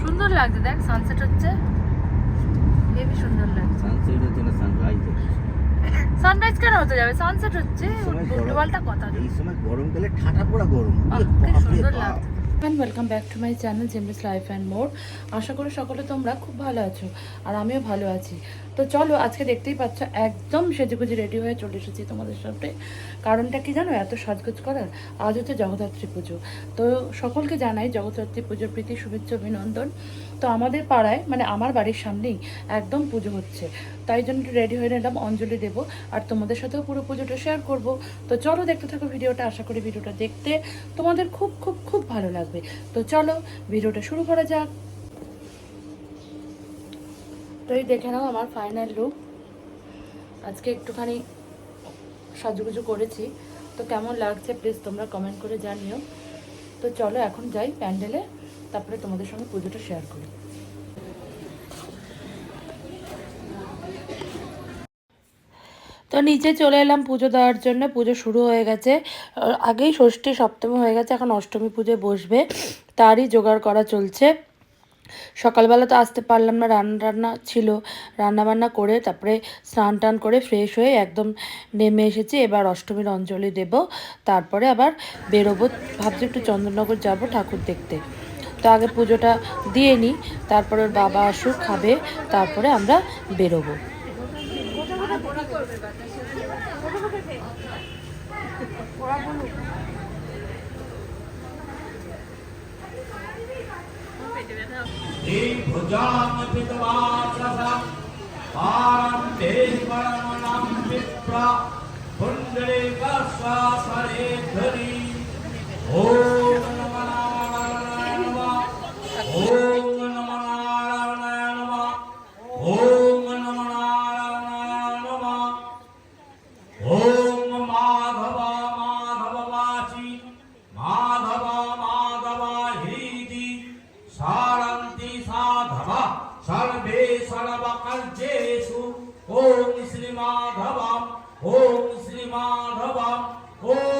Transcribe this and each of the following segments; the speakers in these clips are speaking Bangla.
সুন্দর লাগছে দেখ সানসেট হচ্ছে। হেবি সুন্দর লাগছে। সানসেট হচ্ছে না সানরাইজ সানরাইজ কেন হতে যাবে? সানসেট হচ্ছে উল্টোপাল্টা কথা এই সময় গরমকালে ঠাটা পড়া গরম। সুন্দর লাগছে। And welcome back to my channel James life and more আশা করি সকলে তোমরা খুব ভালো আছো আর আমিও ভালো আছি। তো চলো, আজকে দেখতেই পাচ্ছ, একদম সেজেগুজে রেডি হয়ে চলে এসেছি তোমাদের সাথে কারণটা কি জানো? এত সাজগোজ করার। আজ হচ্ছে জগদ্ধাত্রী পুজো। তো সকলকে জানাই জগদ্ধাত্রী পুজোর প্রীতি, শুভেচ্ছা, অভিনন্দন। তো আমাদের পাড়ায় মানে আমার বাড়ির সামনেই একদম পুজো হচ্ছে। তাই জন্য একটু রেডি হয়ে নিলাম, অঞ্জলি দেবো। আর তোমাদের সাথেও পুরো পুজোটা শেয়ার করব। তো চলো, দেখতে থাকো ভিডিওটা। আশা করি ভিডিওটা দেখতে তোমাদের খুব খুব খুব ভালো লাগবে। তো চলো, ভিডিওটা শুরু করা যাক। তো এই দেখে নাও আমার ফাইনাল লুক আজকে একটুখানি সাজুগুজু করেছি। তো কেমন লাগছে প্লিজ তোমরা কমেন্ট করে জানিও। তো চলো এখন যাই প্যান্ডেলে, তারপরে তোমাদের সঙ্গে পুজোটা শেয়ার করি। তো নিচে চলে এলাম পুজো দেওয়ার জন্য। পুজো শুরু হয়ে গেছে। আগেই ষষ্ঠী সপ্তমী হয়ে গেছে, এখন অষ্টমী পুজো বসবে। তারই জোগাড় করা চলছে। সকালবেলা তো আসতে পারলাম না, রান্না রান্না ছিল। রান্না বান্না করে তারপরে স্নান টান করে ফ্রেশ হয়ে একদম নেমে এসেছি। এবার অষ্টমীর অঞ্জলি দেব। তারপরে আবার বেরোবো। ভাবছি একটু চন্দননগর যাব ঠাকুর দেখতে। তো আগে পুজোটা দিয়ে নিই, তারপরে ওর বাবা আসুক, খাবে, তারপরে আমরা বেরোবো। भुजान्वितवासः आरम्भे परमणं विप्रा पुण्डरीकश्वासरे धरी ॐ सर्वे सर्वकर्जेषु ॐ श्रीमाधवम् ॐ श्रीमाधवम् ॐ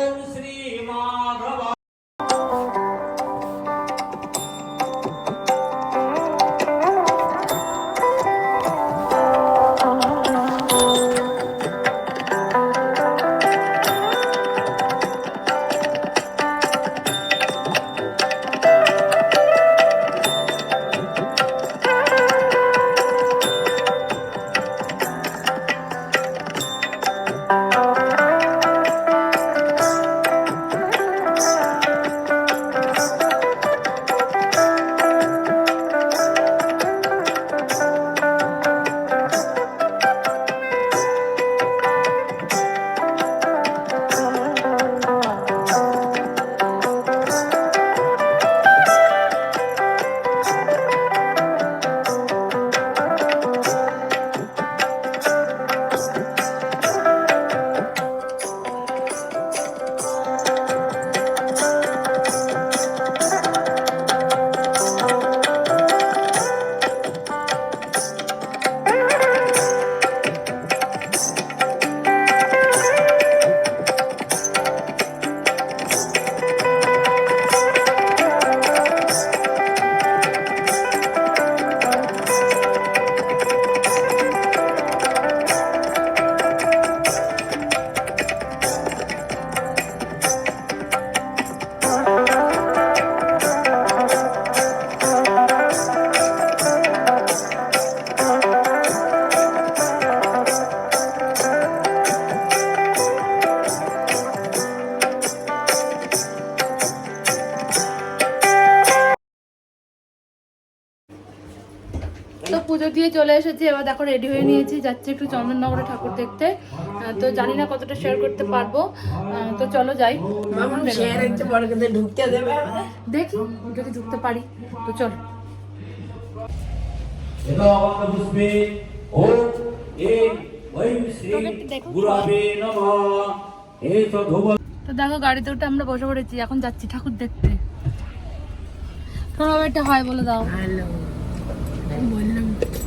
পুজো দিয়ে চলে এসেছি এবার দেখো রেডি হয়ে নিয়েছি যাচ্ছি একটু চন্দননগরে ঠাকুর দেখতে। তো জানি না কতটা শেয়ার করতে পারব। তো চলো যাই। দেখি যদি ঢুকতে পারি। তো চলো। তো দেখো গাড়িতে উঠে আমরা বসে পড়েছি এখন যাচ্ছি ঠাকুর দেখতে। তোমার একটা হয় বলে দাও। হ্যালো। বললাম সঙ্গে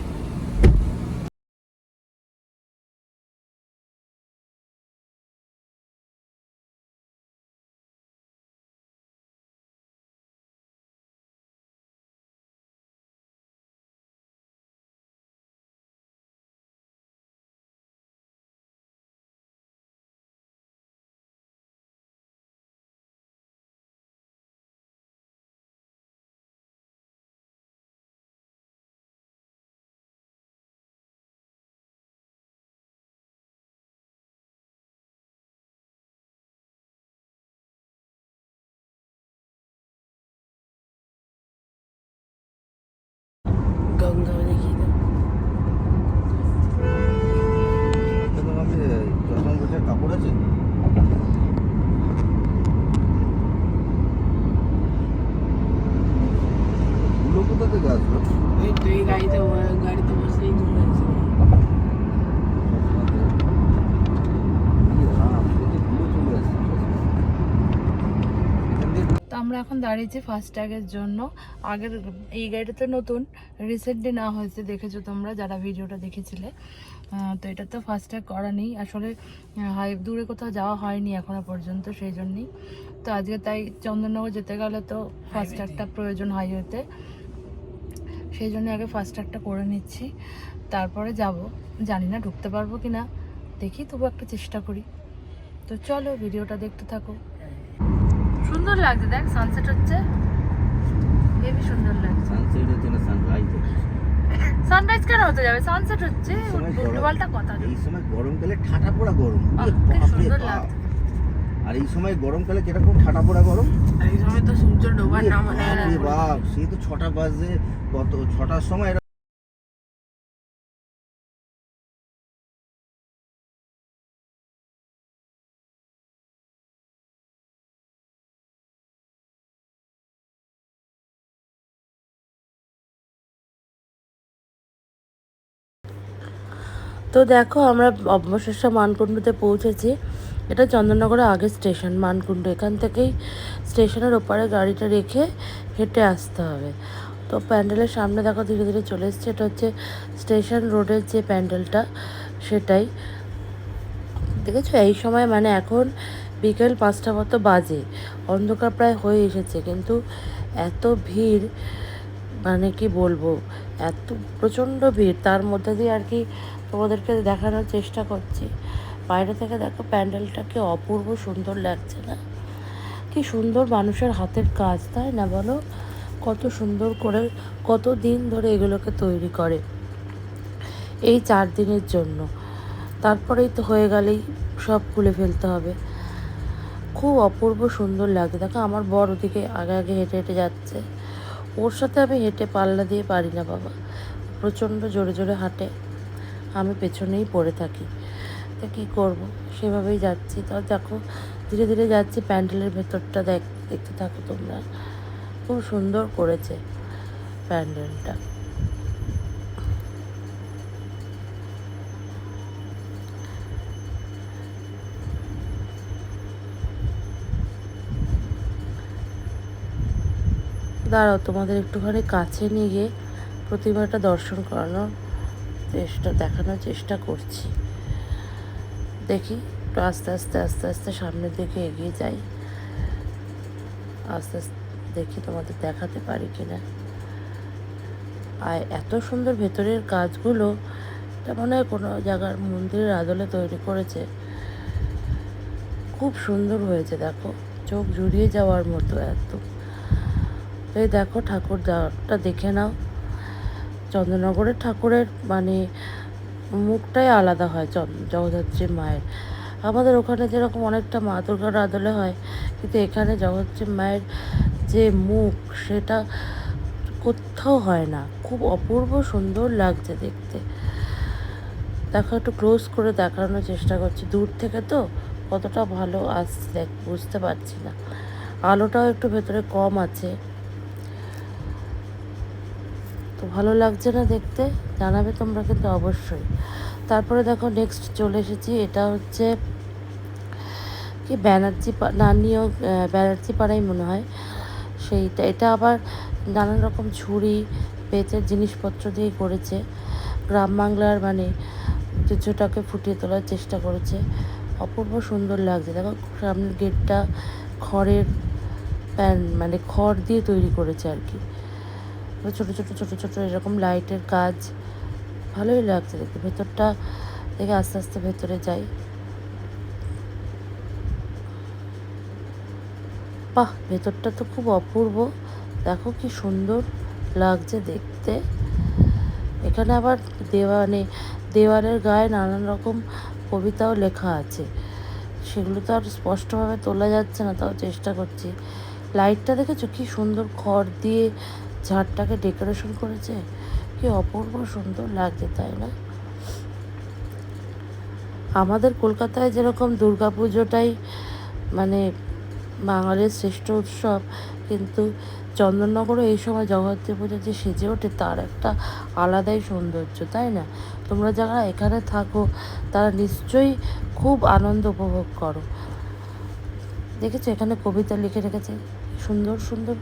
গাড়িতে গাড়িতে চলে আমরা এখন দাঁড়িয়েছি ফার্স্ট ফাস্ট্যাগের জন্য। আগের এই গাড়িটা তো নতুন রিসেন্টলি না হয়েছে দেখেছ তোমরা যারা ভিডিওটা দেখেছিলে। তো এটা তো ফার্স্ট ফাস্ট্যাগ করা নেই। আসলে হাই দূরে কোথাও যাওয়া হয়নি এখনও পর্যন্ত সেই জন্যই। তো আজকে তাই চন্দননগর যেতে গেলে তো ফার্স্ট ফাস্ট্যাগটা প্রয়োজন হাইওয়েতে সেই জন্য আগে ফাস্ট্যাগটা করে নিচ্ছি। তারপরে যাব। জানি না ঢুকতে পারব কি না দেখি তবু একটা চেষ্টা করি। তো চলো ভিডিওটা দেখতে থাকো। সুন্দর লাগছে দেখ সানসেট হচ্ছে। হেবি সুন্দর লাগছে। সানসেট হচ্ছে না সানরাইজ সানরাইজ কেন হতে যাবে? সানসেট হচ্ছে উল্টো কথা এই সময় গরমকালে ঠাটা পোড়া গরম। সুন্দর লাগছে। আর এই সময় গরমকালে কীরকম ঠাটা পোড়া গরম? এই সময় তো সূর্য ডোবার ইয়ে নাম মানে বাপ সে তো ছটা বাজে কত ছটার সময় এরা- তো দেখো আমরা অবশেষে মানকুণ্ডুতে পৌঁছেছি। এটা চন্দননগরের আগে স্টেশন, মানকুণ্ড। এখান থেকেই স্টেশনের ওপারে গাড়িটা রেখে হেঁটে আসতে হবে। তো প্যান্ডেলের সামনে দেখো ধীরে ধীরে চলে এসছে। এটা হচ্ছে স্টেশন রোডের যে প্যান্ডেলটা, সেটাই। দেখেছ? এই সময় মানে এখন বিকেল পাঁচটা মতো বাজে। অন্ধকার প্রায় হয়ে এসেছে, কিন্তু এত ভিড় মানে কি বলব? এত প্রচণ্ড ভিড়। তার মধ্যে দিয়ে আর কি তোমাদেরকে দেখানোর চেষ্টা করছি। বাইরে থেকে দেখো প্যান্ডেলটাকে অপূর্ব সুন্দর লাগছে না? কি সুন্দর মানুষের হাতের কাজ, তাই না বলো? কত সুন্দর করে কত দিন ধরে এগুলোকে তৈরি করে এই চার দিনের জন্য। তারপরেই তো হয়ে গেলেই সব খুলে ফেলতে হবে। খুব অপূর্ব সুন্দর লাগে। দেখো আমার বড় ওদিকে আগে আগে হেঁটে হেঁটে যাচ্ছে। ওর সাথে আমি হেঁটে পাল্লা দিয়ে পারি না বাবা। প্রচণ্ড জোরে জোরে হাঁটে। আমি পেছনেই পড়ে থাকি। তা কী করব? সেভাবেই যাচ্ছি। তাও দেখো, ধীরে ধীরে যাচ্ছি প্যান্ডেলের ভেতরটা দেখ, দেখতে থাকো তোমরা। খুব সুন্দর করেছে প্যান্ডেলটা। দাঁড়াও, তোমাদের একটুখানি কাছে নিয়ে গিয়ে প্রতিমাটা দর্শন করানোর চেষ্টা, দেখানোর চেষ্টা করছি। দেখি, একটু আস্তে আস্তে আস্তে আস্তে সামনের দিকে এগিয়ে যাই। আস্তে আস্তে দেখি তোমাদের দেখাতে পারি কিনা। আর এত সুন্দর ভেতরের কাজগুলো মনে হয় কোনো জায়গার মন্দিরের আদলে তৈরি করেছে। খুব সুন্দর হয়েছে, দেখো। চোখ জুড়িয়ে যাওয়ার মতো এত। এই দেখো ঠাকুর দেখে নাও। চন্দ্রনগরের ঠাকুরের মানে মুখটাই আলাদা হয় জগদ্ধাত্রী মায়ের। আমাদের ওখানে যেরকম অনেকটা মা দুর্গার আদলে হয়, কিন্তু এখানে জগদ্ধাত্রী মায়ের যে মুখ, সেটা কোথাও হয় না। খুব অপূর্ব সুন্দর লাগছে দেখতে। দেখো, একটু ক্লোজ করে দেখানোর চেষ্টা করছি। দূর থেকে তো কতটা ভালো আসছে, দেখ, বুঝতে পারছি না। আলোটাও একটু ভেতরে কম আছে। তো ভালো লাগছে না দেখতে, জানাবে তোমরা কিন্তু অবশ্যই। তারপরে দেখো নেক্সট চলে এসেছি, এটা হচ্ছে কি ব্যানার্জি নানিও ব্যানার্জি পাড়াই মনে হয়। সেইটা, এটা আবার নানান রকম ঝুড়ি, পেঁচের জিনিসপত্র দিয়ে করেছে। গ্রাম বাংলার মানে ঐতিহ্যটাকে ফুটিয়ে তোলার চেষ্টা করেছে। অপূর্ব সুন্দর লাগছে। দেখো সামনের গেটটা খড়ের প্যান মানে খড় দিয়ে তৈরি করেছে আর কি। ছোটো ছোটো ছোটো ছোটো এরকম লাইটের কাজ। ভালোই লাগছে দেখতে। ভেতরটা দেখে আস্তে আস্তে ভেতরে যাই। বাহ, ভেতরটা তো খুব অপূর্ব। দেখো কি সুন্দর লাগছে দেখতে। এখানে আবার দেওয়ানে দেওয়ালের গায়ে নানান রকম কবিতাও লেখা আছে। সেগুলো তো আর স্পষ্টভাবে তোলা যাচ্ছে না, তাও চেষ্টা করছি। লাইটটা দেখেছ? কি সুন্দর খড় দিয়ে ঝাড়টাকে ডেকোরেশন করেছে। কি অপূর্ব সুন্দর লাগছে, তাই না? আমাদের কলকাতায় যেরকম পুজোটাই মানে বাঙালির শ্রেষ্ঠ উৎসব, কিন্তু চন্দননগরও এই সময় জগদ্ধাত্রী পুজো যে সেজে ওঠে, তার একটা আলাদাই সৌন্দর্য, তাই না? তোমরা যারা এখানে থাকো, তারা নিশ্চয়ই খুব আনন্দ উপভোগ করো। দেখেছ? এখানে কবিতা লিখে রেখেছে। সুন্দর সুন্দর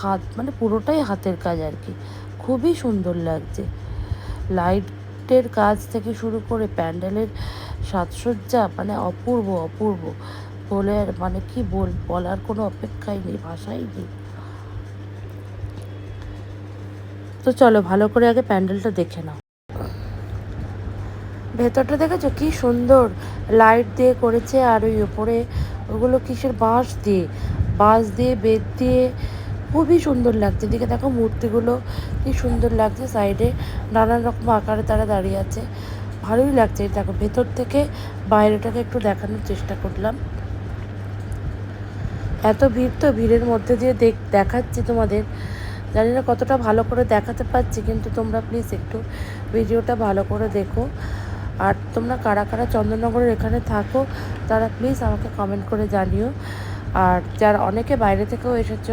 হাত মানে পুরোটাই হাতের কাজ আর কি। খুবই সুন্দর লাগছে। লাইটের কাজ থেকে শুরু করে প্যান্ডেলের সাজসজ্জা মানে অপূর্ব অপূর্ব। বলে মানে কি বল, বলার কোনো অপেক্ষাই নেই, ভাষাই নেই। তো চলো, ভালো করে আগে প্যান্ডেলটা দেখে নাও। ভেতরটা দেখেছ? কি সুন্দর লাইট দিয়ে করেছে আর ওই ওপরে ওগুলো কিসের বাঁশ দিয়ে? বাঁশ দিয়ে বেদ দিয়ে। খুবই সুন্দর লাগছে। এদিকে দেখো মূর্তিগুলো কি সুন্দর লাগছে সাইডে নানান রকম আকারে তারা দাঁড়িয়ে আছে। ভালোই লাগছে। দেখো, ভেতর থেকে বাইরেটাকে একটু দেখানোর চেষ্টা করলাম। এত ভিড় তো ভিড়ের মধ্যে দিয়ে দেখ, দেখাচ্ছি তোমাদের। জানি না কতটা ভালো করে দেখাতে পারছি, কিন্তু তোমরা প্লিজ একটু ভিডিওটা ভালো করে দেখো। আর তোমরা কারা কারা চন্দননগরের এখানে থাকো, তারা প্লিজ আমাকে কমেন্ট করে জানিও। আর যারা অনেকে বাইরে থেকেও এসেছ,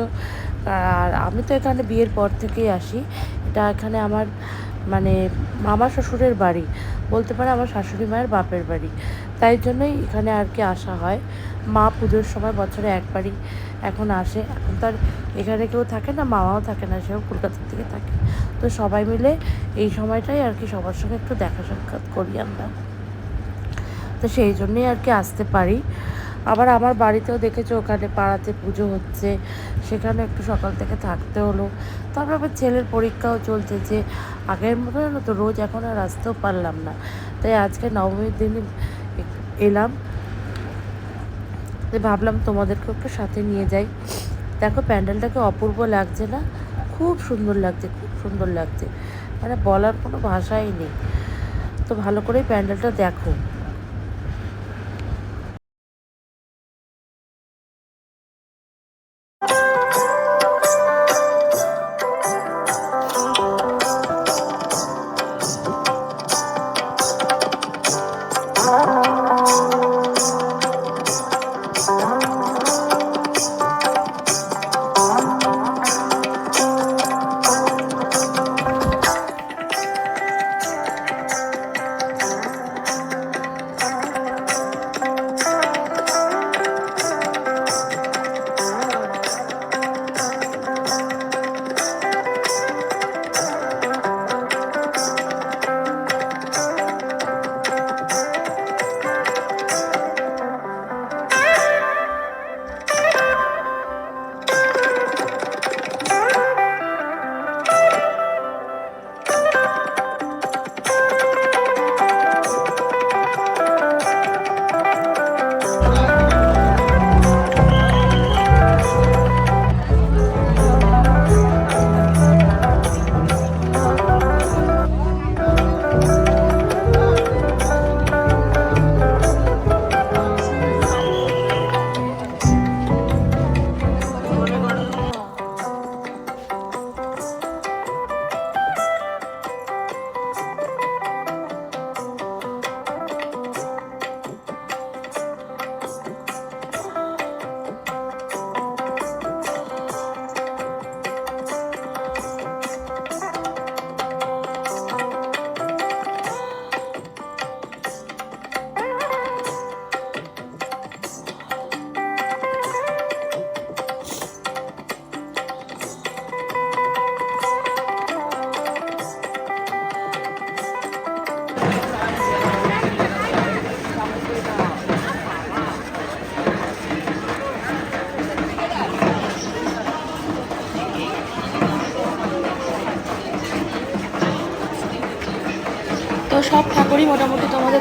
আর আমি তো এখানে বিয়ের পর থেকেই আসি। এটা এখানে আমার মানে মামা শ্বশুরের বাড়ি, বলতে পারে আমার শাশুড়ি মায়ের বাপের বাড়ি। তাই জন্যই এখানে আর কি আসা হয়। মা পুজোর সময় বছরে একবারই এখন আসে। এখন তো আর এখানে কেউ থাকে না, মামাও থাকে না, সেও কলকাতার থেকে থাকে। তো সবাই মিলে এই সময়টাই আর কি সবার সঙ্গে একটু দেখা সাক্ষাৎ করি আমরা। তো সেই জন্যই আর কি আসতে পারি। আবার আমার বাড়িতেও দেখেছ ওখানে পাড়াতে পুজো হচ্ছে, সেখানে একটু সকাল থেকে থাকতে হলো। তারপর আবার ছেলের পরীক্ষাও চলছে যে আগের মতো না তো, রোজ এখন আর আসতেও পারলাম না। তাই আজকে নবমীর দিন এলাম তাই ভাবলাম তোমাদেরকেও একটু সাথে নিয়ে যাই। দেখো প্যান্ডেলটাকে অপূর্ব লাগছে না? খুব সুন্দর লাগছে, খুব সুন্দর লাগছে। মানে বলার কোনো ভাষাই নেই। তো ভালো করেই প্যান্ডেলটা দেখো।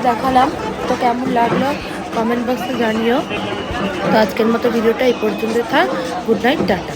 দেখালাম। তো কেমন লাগল কমেন্ট বক্সে জানিও। তো আজকের মতো ভিডিওটা এই পর্যন্ত থাক। Good night, tata.